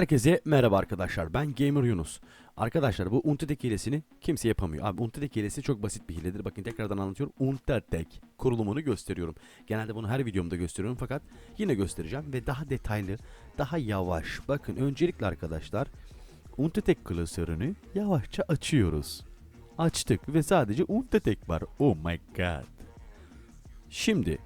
Herkese merhaba arkadaşlar. Ben Gamer Yunus. Arkadaşlar bu Untitek hilesini kimse yapamıyor. Abi Untitek hilesi çok basit bir hiledir. Bakın tekrardan anlatıyorum. Untitek kurulumunu gösteriyorum. Genelde bunu her videomda gösteriyorum fakat yine göstereceğim ve daha detaylı, daha yavaş. Bakın öncelikle arkadaşlar Untitek klasörünü yavaşça açıyoruz. Açtık ve sadece Untitek var. Oh my god. Şimdi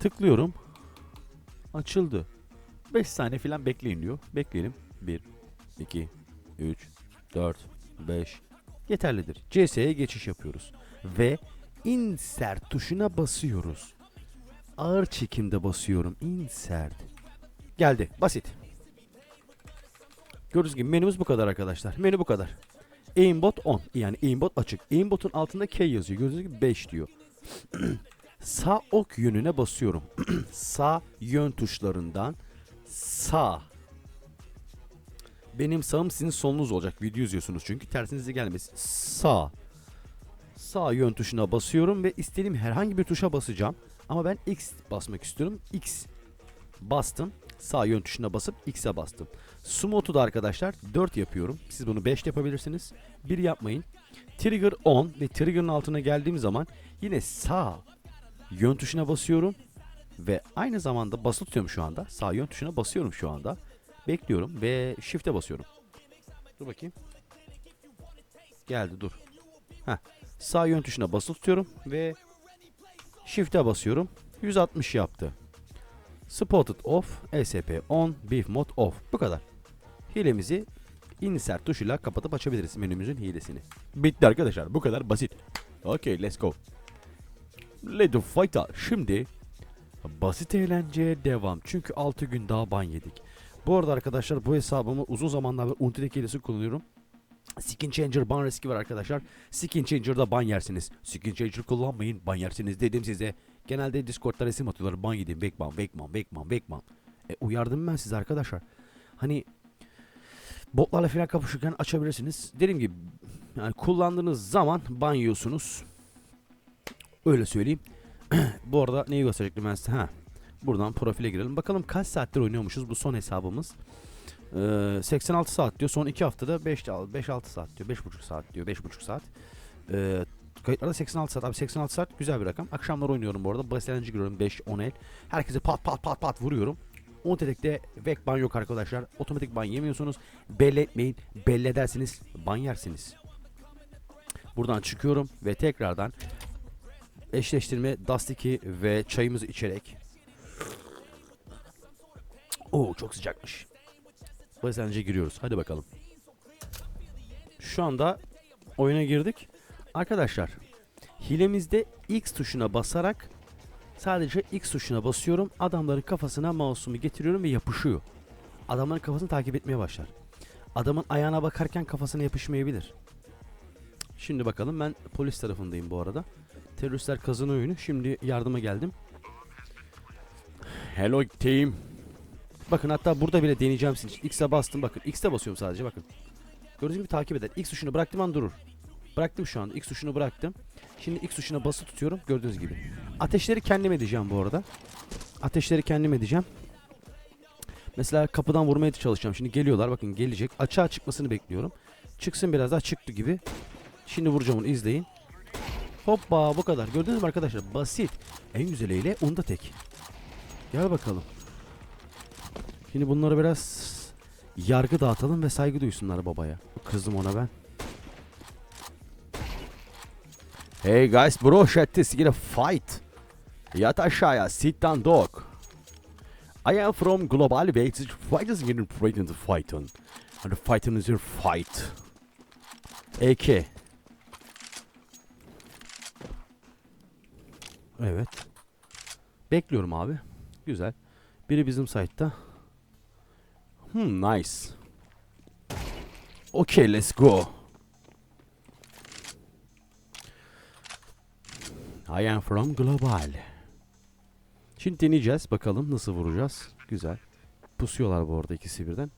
tıklıyorum. Açıldı. 5 saniye falan bekleyin diyor. Bekleyelim. 1, 2, 3, 4, 5. Yeterlidir. CS'ye geçiş yapıyoruz. Ve insert tuşuna basıyoruz. Ağır çekimde basıyorum. Insert. Geldi. Basit. Gördüğünüz gibi menümüz bu kadar arkadaşlar. Menü bu kadar. Aimbot on. Yani aimbot açık. Aimbot'un altında K yazıyor. Gördüğünüz gibi 5 diyor. Sağ ok yönüne basıyorum. Sağ yön tuşlarından sağ. Benim sağım sizin solunuz olacak. Video izliyorsunuz çünkü tersinize gelmesin. Sağ. Sağ yön tuşuna basıyorum ve istediğim herhangi bir tuşa basacağım. Ama ben X basmak istiyorum. X bastım. Sağ yön tuşuna basıp X'e bastım. Smooth'u da arkadaşlar 4 yapıyorum. Siz bunu 5 yapabilirsiniz. 1 yapmayın. Trigger on ve trigger'ın altına geldiğim zaman yine sağ yön tuşuna basıyorum ve aynı zamanda basılı tutuyorum şu anda. Sağ yön tuşuna basıyorum şu anda. Bekliyorum ve shift'e basıyorum. Dur bakayım. Geldi dur. Heh. Sağ yön tuşuna basılı tutuyorum ve shift'e basıyorum. 160 yaptı. Spotted off, SP on, beef mode off. Bu kadar. Hilemizi insert tuşuyla kapatıp açabiliriz menümüzün hilesini. Bitti arkadaşlar. Bu kadar basit. Okay, let's go. Let's fight. Şimdi Basit eğlenceye devam. Çünkü 6 gün daha ban yedik. Bu arada arkadaşlar bu hesabımı uzun zamanlardır Untitek hilesi kullanıyorum. Skin Changer ban riski var arkadaşlar. Skin Changer'da ban yersiniz. Skin Changer kullanmayın ban yersiniz dedim size. Genelde Discord'da resim atıyorlar. Ban yedim. Backman, backman, backman, backman. E, uyardım ben size arkadaşlar. Hani botlarla falan kapışırken açabilirsiniz. Dediğim gibi yani kullandığınız zaman ban yiyorsunuz. Öyle söyleyeyim. Bu arada neyi gösterecektim ben size? Ha. Buradan profile girelim. Bakalım kaç saattir oynuyormuşuz bu son hesabımız. Ee, 86 saat diyor. Son 2 haftada 5-6 saat diyor. 5,5 saat diyor. 5,5 saat. Ee, kayıtlarda 86 saat. Abi 86 saat güzel bir rakam. Akşamlar oynuyorum bu arada. Basit eğlence giriyorum 5-10 el. Herkese pat pat pat pat vuruyorum. Ontetek'te vek ban yok arkadaşlar. Otomatik ban yemiyorsunuz. Belli etmeyin. Belli edersiniz. Ban yersiniz. Buradan çıkıyorum ve tekrardan eşleştirme 2 ve çayımızı içerek. Oo çok sıcakmış. Basence giriyoruz. Hadi bakalım. Şu anda oyuna girdik. Arkadaşlar hilemizde X tuşuna basarak sadece X tuşuna basıyorum. Adamların kafasına mouse'umu getiriyorum ve yapışıyor. Adamların kafasını takip etmeye başlar. Adamın ayağına bakarken kafasına yapışmayabilir. Şimdi bakalım ben polis tarafındayım bu arada. Teröristler kazanıyor oyunu. Şimdi yardıma geldim. Hello team. Bakın hatta burada bile deneyeceğim sizin için. X'e bastım bakın. X'e basıyorum sadece bakın. Gördüğünüz gibi takip eder. X tuşunu bıraktım an durur. Bıraktım şu anda. X tuşunu bıraktım. Şimdi X tuşuna basılı tutuyorum. Gördüğünüz gibi. Ateşleri kendim edeceğim bu arada. Ateşleri kendim edeceğim. Mesela kapıdan vurmaya çalışacağım. Şimdi geliyorlar. Bakın gelecek. Açığa çıkmasını bekliyorum. Çıksın biraz daha çıktı gibi. Şimdi vuracağım onu izleyin. Hoppa bu kadar. Gördünüz mü arkadaşlar? Basit. En güzeliyle onda tek. Gel bakalım. Şimdi bunları biraz yargı dağıtalım ve saygı duysunlar babaya. Kızdım ona ben. Hey guys bro shut this get a fight. Yat aşağıya sit down dog. I am from Global. Why does getting afraid to fight on? And the fighting is your fight. AK. Evet. Bekliyorum abi. Güzel. Biri bizim site'ta. Hmm, nice. Okay, let's go. I am from Global. Şimdi deneyeceğiz. Bakalım nasıl vuracağız. Güzel. Pusuyorlar bu arada ikisi birden.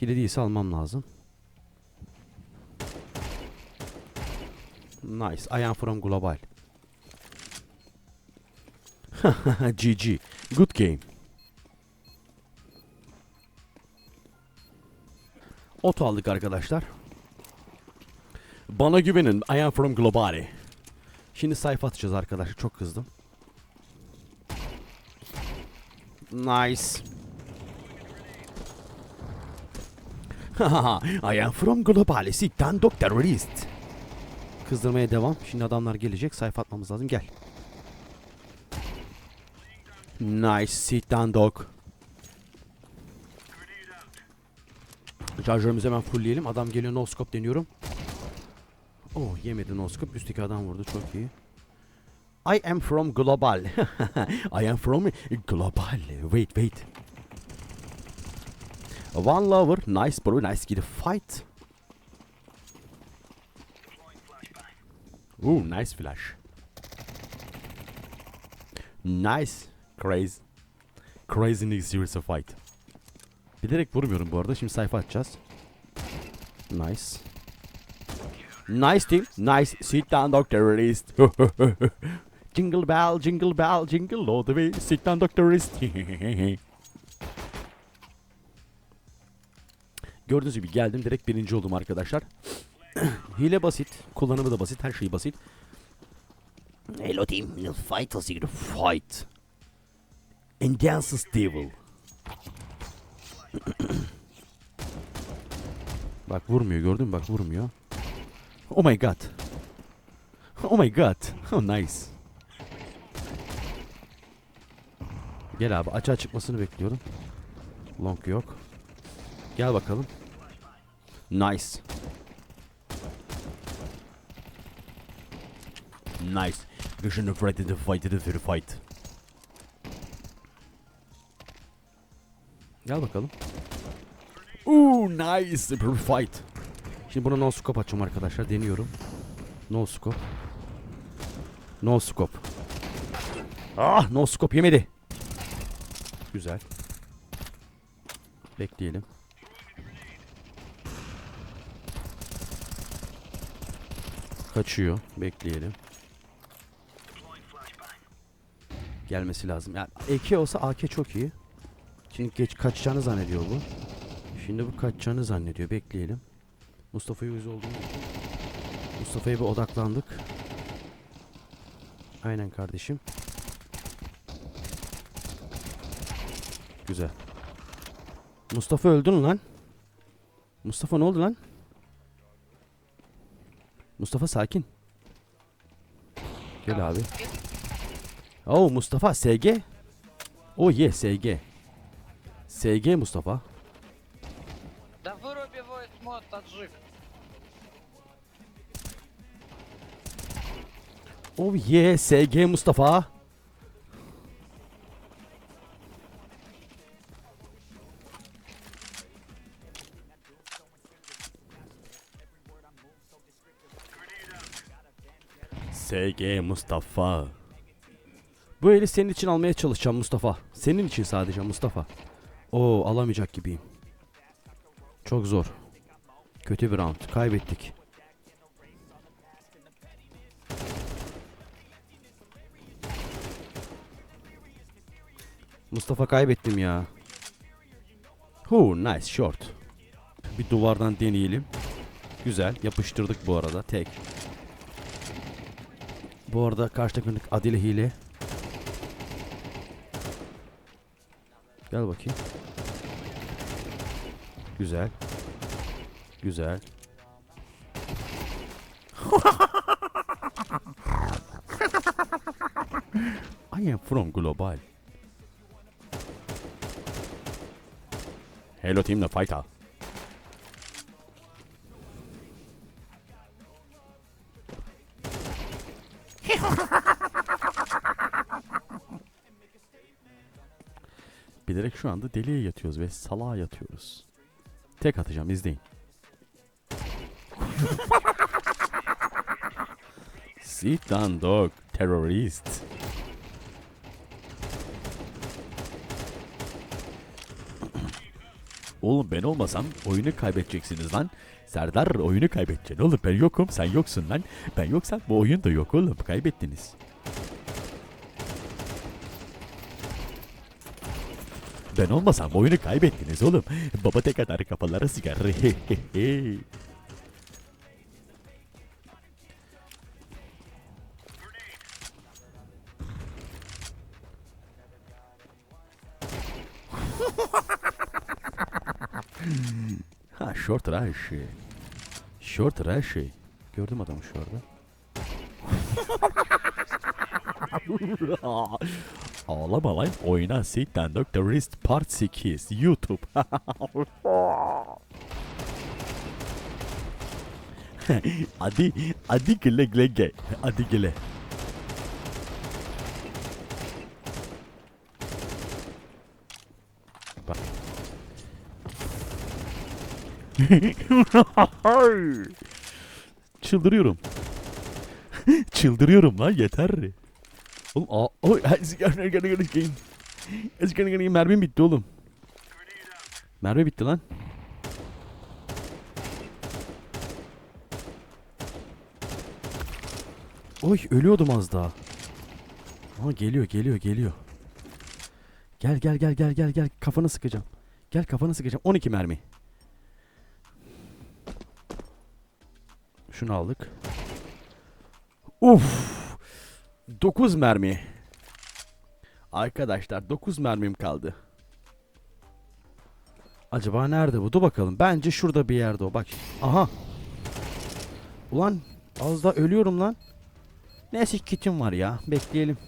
Hile değilse almam lazım. Nice. I am from Global. GG. Good game. Oto aldık arkadaşlar. Bana güvenin. I am from Globali. Şimdi sayfa atacağız arkadaşlar. Çok kızdım. Nice. I am from Globali. Sitten terörist. Kızdırmaya devam. Şimdi adamlar gelecek. Sayfa atmamız lazım. Gel. Nice. Sit down dog. Charger'ımızı hemen fullleyelim. Adam geliyor no scope deniyorum. Oh yemedi no scope. Üstteki adam vurdu. Çok iyi. I am from global. I am from global. Wait wait. One lover. Nice bro. Nice a fight. Ooh nice flash. Nice. Crazy. Crazy series of fight. Bilerek vurmuyorum bu arada. Şimdi sayfa açacağız. Nice. Nice team. Nice. Sit down dog terrorist. jingle bell, jingle bell, jingle all the way. Sit down dog terrorist. Gördüğünüz gibi geldim. Direkt birinci oldum arkadaşlar. Hile basit. Kullanımı da basit. Her şey basit. Hello team. Fight us. Fight. Dances devil. Bak vurmuyor gördün mü? Bak vurmuyor. Oh my god. Oh my god. Oh nice. Gel abi açığa çıkmasını bekliyorum. Long yok. Gel bakalım. Nice. Nice. Vision of ready to fight to fight. Gel bakalım. Ooh nice. Bir fight. Şimdi buna no scope açacağım arkadaşlar. Deniyorum. No scope. No scope. Ah no scope yemedi. Güzel. Bekleyelim. Kaçıyor. Bekleyelim. Gelmesi lazım. Yani AK olsa AK çok iyi. Şimdi geç kaçacağını zannediyor bu. Şimdi bu kaçacağını zannediyor. Bekleyelim. Mustafa'yı yüz olduğunu. Mustafa'ya bir odaklandık. Aynen kardeşim. Güzel. Mustafa öldün lan. Mustafa ne oldu lan? Mustafa sakin. Gel abi. Oh Mustafa SG. Oh yeah SG. SG Mustafa. Да выруби voice мод, таджик. Oh yeah SG Mustafa. SG Mustafa. Bu eli senin için almaya çalışacağım Mustafa. Senin için sadece Mustafa. Oo alamayacak gibiyim. Çok zor. Kötü bir round. Kaybettik. Mustafa kaybettim ya. Hu nice short. Bir duvardan deneyelim. Güzel yapıştırdık bu arada tek. Bu arada karşı takımlık Adile hile. Gel bakayım. Güzel. Güzel. I am from Global. Hello team the fighter. Bilerek şu anda deliye yatıyoruz ve salağa yatıyoruz. Tek atacağım izleyin. Sit down dog, terrorist. Oğlum ben olmasam oyunu kaybedeceksiniz lan. Serdar oyunu kaybedeceksin oğlum ben yokum sen yoksun lan. Ben yoksam bu oyun da yok oğlum kaybettiniz. Ben olmasam oyunu kaybettiniz oğlum. Baba tek atar kafalara sigar. ha short rush. Short rush. Gördüm adamı şu arada. Ağlama lan oyna Sitten Dr. Wrist Part 8 YouTube. hadi hadi güle güle ge. Hadi güle. Çıldırıyorum. Çıldırıyorum lan yeter. Oğlum aa, oy, mermim bitti oğlum. Mermi bitti lan. Oy ölüyordum az daha. Ama geliyor geliyor geliyor. Gel gel gel gel gel gel kafanı sıkacağım. Gel kafanı sıkacağım. 12 mermi. Şunu aldık. Uf. 9 mermi. Arkadaşlar 9 mermim kaldı. Acaba nerede bu? Dur bakalım. Bence şurada bir yerde o. Bak. Aha. Ulan az da ölüyorum lan. Neyse kitim var ya. Bekleyelim.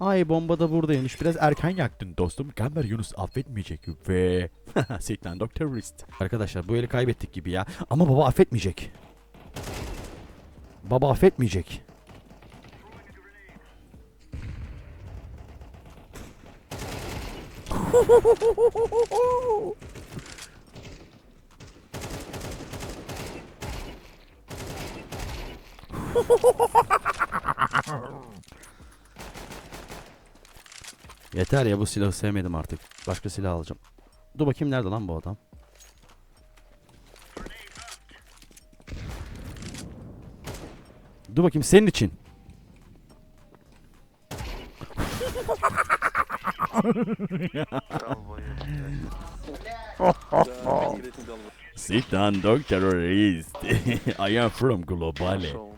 Ay bomba da buradaymış. Biraz erken yaktın dostum. Gamber Yunus affetmeyecek ve... Satan Dr. Wrist. Arkadaşlar bu eli kaybettik gibi ya. Ama baba affetmeyecek. Baba affetmeyecek. Yeter ya bu silahı sevmedim artık. Başka silah alacağım. Dur bakayım nerede lan bu adam? Dur bakayım senin için. Sit down, Dr. Terrorist. I am from Globale.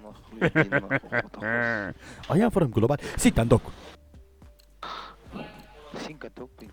I am from Global. Sit down, Doc. Cinco topping.